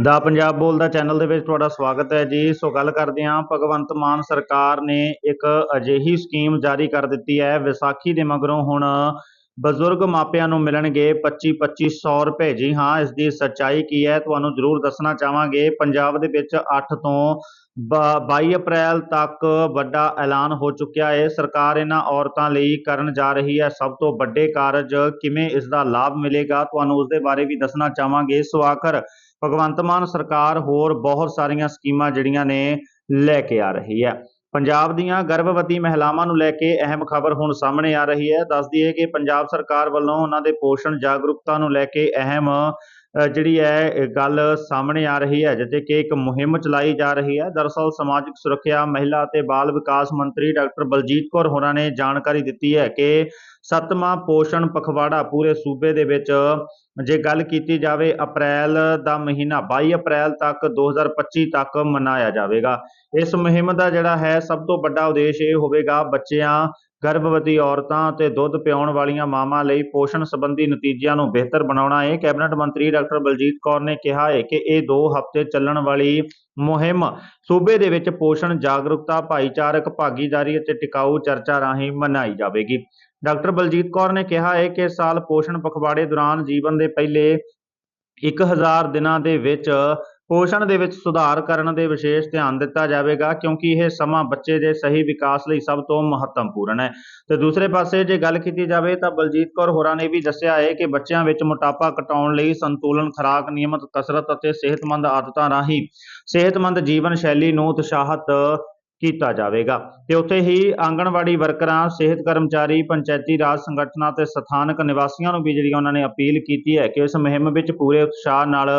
ਦਾ ਪੰਜਾਬ ਬੋਲਦਾ ਚੈਨਲ ਦੇ ਵਿੱਚ ਤੁਹਾਡਾ ਸਵਾਗਤ ਹੈ ਜੀ। ਸੋ ਗੱਲ ਕਰਦੇ ਹਾਂ, ਭਗਵੰਤ ਮਾਨ ਸਰਕਾਰ ਨੇ ਇੱਕ ਅਜਿਹੀ ਸਕੀਮ ਜਾਰੀ ਕਰ ਦਿੱਤੀ ਹੈ। ਵਿਸਾਖੀ ਦੇ ਮਗਰੋਂ ਹੁਣ ਬਜ਼ੁਰਗ ਮਾਪਿਆਂ ਨੂੰ ਮਿਲਣਗੇ 25 2500 ਰੁਪਏ। ਜੀ ਹਾਂ, ਇਸ ਦੀ ਸੱਚਾਈ ਕੀ ਹੈ? ਤੁਹਾਨੂੰ ਜ਼ਰੂਰ ਦੱਸਣਾ ਚਾਹਾਂਗੇ। ਪੰਜਾਬ ਦੇ ਵਿੱਚ 8 ਤੋਂ ਬ- 22 ਅਪ੍ਰੈਲ ਤੱਕ ਵੱਡਾ ਐਲਾਨ ਹੋ ਚੁੱਕਿਆ ਹੈ। ਸਰਕਾਰ ਇਹਨਾਂ ਔਰਤਾਂ ਲਈ ਕਰਨ ਜਾ ਰਹੀ ਹੈ। ਸਭ ਤੋਂ ਵੱਡੇ ਕਾਰਜ ਕਿਵੇਂ ਇਸ ਦਾ ਲਾਭ ਮਿਲੇਗਾ? ਤੁਹਾਨੂੰ ਉਸ ਦੇ ਬਾਰੇ ਵੀ ਦੱਸਣਾ ਚਾਹਾਂਗੇ। ਸੋ ਆਖਰ ਭਗਵੰਤ ਮਾਨ ਸਰਕਾਰ ਹੋਰ ਬਹੁਤ ਸਾਰੀਆਂ ਸਕੀਮਾਂ ਜਿਹੜੀਆਂ ਨੇ ਲੈ ਕੇ ਆ ਰਹੀ ਹੈ। ਪੰਜਾਬ ਦੀਆਂ ਗਰਭਵਤੀ ਮਹਿਲਾਵਾਂ ਨੂੰ ਲੈ ਕੇ ਅਹਿਮ ਖਬਰ ਹੁਣ ਸਾਹਮਣੇ ਆ ਰਹੀ ਹੈ। ਦੱਸਦੀ ਹੈ ਕਿ ਪੰਜਾਬ ਸਰਕਾਰ ਵੱਲੋਂ ਉਹਨਾਂ ਦੇ ਪੋਸ਼ਣ ਜਾਗਰੂਕਤਾ ਨੂੰ ਲੈ ਕੇ ਅਹਿਮ ਜਿਹੜੀ ਹੈ ਗੱਲ ਸਾਹਮਣੇ ਆ ਰਹੀ ਹੈ, ਜਿੱਥੇ ਕਿ ਇੱਕ ਮੁਹਿੰਮ ਚਲਾਈ ਜਾ ਰਹੀ ਹੈ। ਦਰਅਸਲ ਸਮਾਜਿਕ ਸੁਰੱਖਿਆ, ਮਹਿਲਾ ਅਤੇ ਬਾਲ ਵਿਕਾਸ ਮੰਤਰੀ ਡਾਕਟਰ ਬਲਜੀਤ ਕੌਰ ਹੋਰਾਂ ਨੇ ਜਾਣਕਾਰੀ ਦਿੱਤੀ ਹੈ ਕਿ ਸੱਤਵਾਂ ਪੋਸ਼ਣ ਪਖਵਾੜਾ ਪੂਰੇ ਸੂਬੇ ਦੇ ਵਿੱਚ ਜੇ ਗੱਲ ਕੀਤੀ ਜਾਵੇ, ਅਪ੍ਰੈਲ ਦਾ ਮਹੀਨਾ 22 ਅਪ੍ਰੈਲ ਤੱਕ 2025 ਤੱਕ ਮਨਾਇਆ ਜਾਵੇਗਾ। ਇਸ ਮੁਹਿੰਮ ਦਾ ਜਿਹੜਾ ਹੈ, ਸਭ ਤੋਂ ਵੱਡਾ ਉਦੇਸ਼ ਇਹ ਹੋਵੇਗਾ ਬੱਚਿਆਂ ਗਰਭਵਤੀ ਔਰਤਾਂ ਤੇ ਦੁੱਧ ਪਿਆਉਣ ਵਾਲੀਆਂ ਮਾਵਾਂ ਲਈ ਪੋਸ਼ਣ ਸੰਬੰਧੀ ਨਤੀਜਿਆਂ ਨੂੰ ਬਿਹਤਰ ਬਣਾਉਣਾ ਹੈ ਕੈਬਨਿਟ ਮੰਤਰੀ ਡਾਕਟਰ ਬਲਜੀਤ ਕੌਰ ਨੇ ਕਿਹਾ ਹੈ ਕਿ ਇਹ 2 ਹਫ਼ਤੇ ਚੱਲਣ ਵਾਲੀ ਮੁਹਿੰਮ ਸੂਬੇ ਦੇ ਵਿੱਚ ਪੋਸ਼ਣ ਜਾਗਰੂਕਤਾ, ਭਾਈਚਾਰਕ ਭਾਗੀਦਾਰੀ ਅਤੇ ਟਿਕਾਊ ਚਰਚਾ ਰਾਹੀਂ ਮਨਾਈ ਜਾਵੇਗੀ। ਡਾਕਟਰ ਬਲਜੀਤ ਕੌਰ ਨੇ ਕਿਹਾ ਹੈ ਕਿ ਇਸ ਸਾਲ ਪੋਸ਼ਣ ਪਖਵਾੜੇ ਦੌਰਾਨ ਜੀਵਨ ਦੇ ਪਹਿਲੇ 1000 ਦਿਨਾਂ ਦੇ ਵਿੱਚ ਪੋਸ਼ਣ ਦੇ ਵਿੱਚ ਸੁਧਾਰ ਕਰਨ ਦੇ ਵਿਸ਼ੇਸ਼ ਧਿਆਨ ਦਿੱਤਾ ਜਾਵੇਗਾ, ਕਿਉਂਕਿ ਇਹ ਸਮਾਂ ਬੱਚੇ ਦੇ ਸਹੀ ਵਿਕਾਸ ਲਈ ਸਭ ਤੋਂ ਮਹੱਤਵਪੂਰਨ ਹੈ। ਤੇ ਦੂਸਰੇ ਪਾਸੇ ਜੇ ਗੱਲ ਕੀਤੀ ਜਾਵੇ ਤਾਂ ਬਲਜੀਤ ਕੌਰ ਹੋਰਾਂ ਨੇ ਵੀ ਦੱਸਿਆ ਹੈ ਕਿ ਬੱਚਿਆਂ ਵਿੱਚ ਮੋਟਾਪਾ ਘਟਾਉਣ ਲਈ ਸੰਤੁਲਨ, ਖੁਰਾਕ ਨਿਯਮਤ ਕਸਰਤ ਅਤੇ ਸਿਹਤਮੰਦ ਆਦਤਾਂ ਰਾਹੀਂ ਸਿਹਤਮੰਦ ਜੀਵਨ ਸ਼ੈਲੀ ਨੂੰ ਉਤਸ਼ਾਹਿਤ ਕੀਤਾ ਜਾਵੇਗਾ। ਤੇ ਉੱਥੇ ਹੀ ਆਂਗਣਵਾੜੀ ਵਰਕਰਾਂ, ਸਿਹਤ ਕਰਮਚਾਰੀ, ਪੰਚਾਇਤੀ ਰਾਜ ਸੰਗਠਨਾਂ ਤੇ ਸਥਾਨਕ ਨਿਵਾਸੀਆਂ ਨੂੰ ਵੀ ਜਿਹੜੀ ਉਹਨਾਂ ਨੇ ਅਪੀਲ ਕੀਤੀ ਹੈ ਕਿ ਇਸ ਮੁਹਿੰਮ ਵਿੱਚ ਪੂਰੇ ਉਤਸ਼ਾਹ ਨਾਲ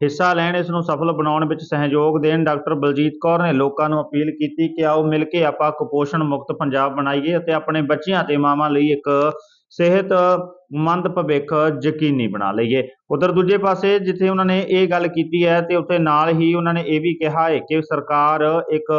ਹਿੱਸਾ ਲੈਣ ਇਸ ਨੂੰ ਸਫਲ ਬਣਾਉਣ ਵਿੱਚ ਸਹਿਯੋਗ ਦੇਣ ਡਾਕਟਰ ਬਲਜੀਤ ਕੌਰ ਨੇ ਲੋਕਾਂ ਨੂੰ ਅਪੀਲ ਕੀਤੀ ਕਿ ਆਓ ਮਿਲ ਕੇ ਆਪਾਂ ਕੁਪੋਸ਼ਣ ਮੁਕਤ ਪੰਜਾਬ ਬਣਾਈਏ ਅਤੇ ਆਪਣੇ ਬੱਚਿਆਂ ਤੇ ਮਾਵਾਂ ਲਈ ਇੱਕ ਸਿਹਤਮੰਦ ਭਵਿੱਖ ਯਕੀਨੀ ਬਣਾ ਲਈਏ। ਉਧਰ ਦੂਜੇ ਪਾਸੇ ਜਿੱਥੇ ਉਹਨਾਂ ਨੇ ਇਹ ਗੱਲ ਕੀਤੀ ਹੈ ਤੇ ਉੱਥੇ ਨਾਲ ਹੀ ਉਹਨਾਂ ਨੇ ਇਹ ਵੀ ਕਿਹਾ ਹੈ ਕਿ ਸਰਕਾਰ ਇੱਕ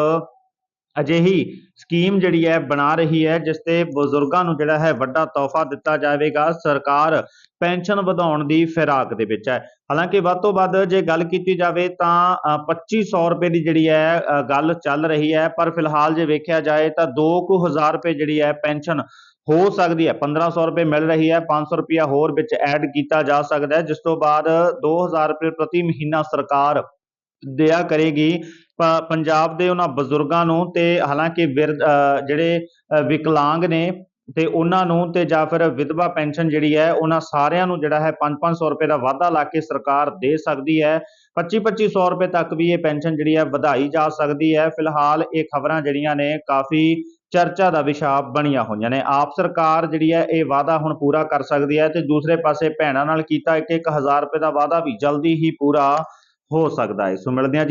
ਅਜਿਹੀ ਸਕੀਮ ਜਿਹੜੀ ਹੈ ਬਣਾ ਰਹੀ ਹੈ ਜਿਸ ਤੇ ਬਜ਼ੁਰਗਾਂ ਨੂੰ ਜਿਹੜਾ ਹੈ ਵੱਡਾ ਤੋਹਫਾ ਦਿੱਤਾ ਜਾਵੇਗਾ। ਸਰਕਾਰ ਪੈਨਸ਼ਨ ਵਧਾਉਣ ਦੀ ਫਿਰਾਕ ਦੇ ਵਿੱਚ ਹੈ। ਹਾਲਾਂਕਿ ਵੱਧ ਤੋਂ ਵੱਧ ਜੇ ਗੱਲ ਕੀਤੀ ਜਾਵੇ ਤਾਂ ਅ, 2500 ਰੁਪਏ ਦੀ ਜਿਹੜੀ ਹੈ ਗੱਲ ਚੱਲ ਰਹੀ ਹੈ। ਪਰ ਫਿਲਹਾਲ ਜੇ ਵੇਖਿਆ ਜਾਏ ਤਾਂ 2000 ਰੁਪਏ ਜਿਹੜੀ ਹੈ ਪੈਨਸ਼ਨ ਹੋ ਸਕਦੀ ਹੈ। 1500 ਰੁਪਏ ਮਿਲ ਰਹੀ ਹੈ। 500 ਰੁਪਇਆ ਹੋਰ ਵਿੱਚ ਐਡ ਕੀਤਾ ਜਾ ਸਕਦਾ ਹੈ। ਜਿਸ ਤੋਂ ਬਾਅਦ 2000 ਰੁਪਏ ਪ੍ਰਤੀ ਮਹੀਨਾ ਸਰਕਾਰ ਦਿਆ ਕਰੇਗੀ। ਪੰਜਾਬ ਦੇ ਉਹਨਾਂ ਬਜ਼ੁਰਗਾਂ ਨੂੰ ਤੇ ਹਾਲਾਂਕਿ ਜਿਹੜੇ ਵਿਕਲਾਂਗ ਨੇ ਤੇ ਉਹਨਾਂ ਨੂੰ ਤੇ ਜਾਂ ਫਿਰ ਵਿਧਵਾ ਪੈਨਸ਼ਨ ਜਿਹੜੀ ਹੈ, ਉਹਨਾਂ ਸਾਰਿਆਂ ਨੂੰ ਜਿਹੜਾ ਹੈ 5-500 ਰੁਪਏ ਦਾ ਵਾਧਾ ਲਾ ਕੇ ਸਰਕਾਰ ਦੇ ਸਕਦੀ ਹੈ। 25-2500 ਰੁਪਏ ਤੱਕ ਵੀ ਇਹ ਪੈਨਸ਼ਨ ਜਿਹੜੀ ਹੈ ਵਧਾਈ ਜਾ ਸਕਦੀ ਹੈ। ਫਿਲਹਾਲ ਇਹ ਖਬਰਾਂ ਜਿਹੜੀਆਂ ਨੇ ਕਾਫੀ ਚਰਚਾ ਦਾ ਵਿਸ਼ਾ ਬਣੀਆਂ ਹੋਈਆਂ ਨੇ। ਆਪ ਸਰਕਾਰ ਜਿਹੜੀ ਹੈ ਇਹ ਵਾਅਦਾ ਹੁਣ ਪੂਰਾ ਕਰ ਸਕਦੀ ਹੈ ਤੇ ਦੂਸਰੇ ਪਾਸੇ ਭੈਣਾਂ ਨਾਲ ਕੀਤਾ ਇੱਕ 1000 ਰੁਪਏ ਦਾ ਵਾਅਦਾ ਵੀ ਜਲਦੀ ਹੀ ਪੂਰਾ ਹੋ ਸਕਦਾ ਹੈ। ਸੋ ਮਿਲਦੇ ਹਾਂ ਜੀ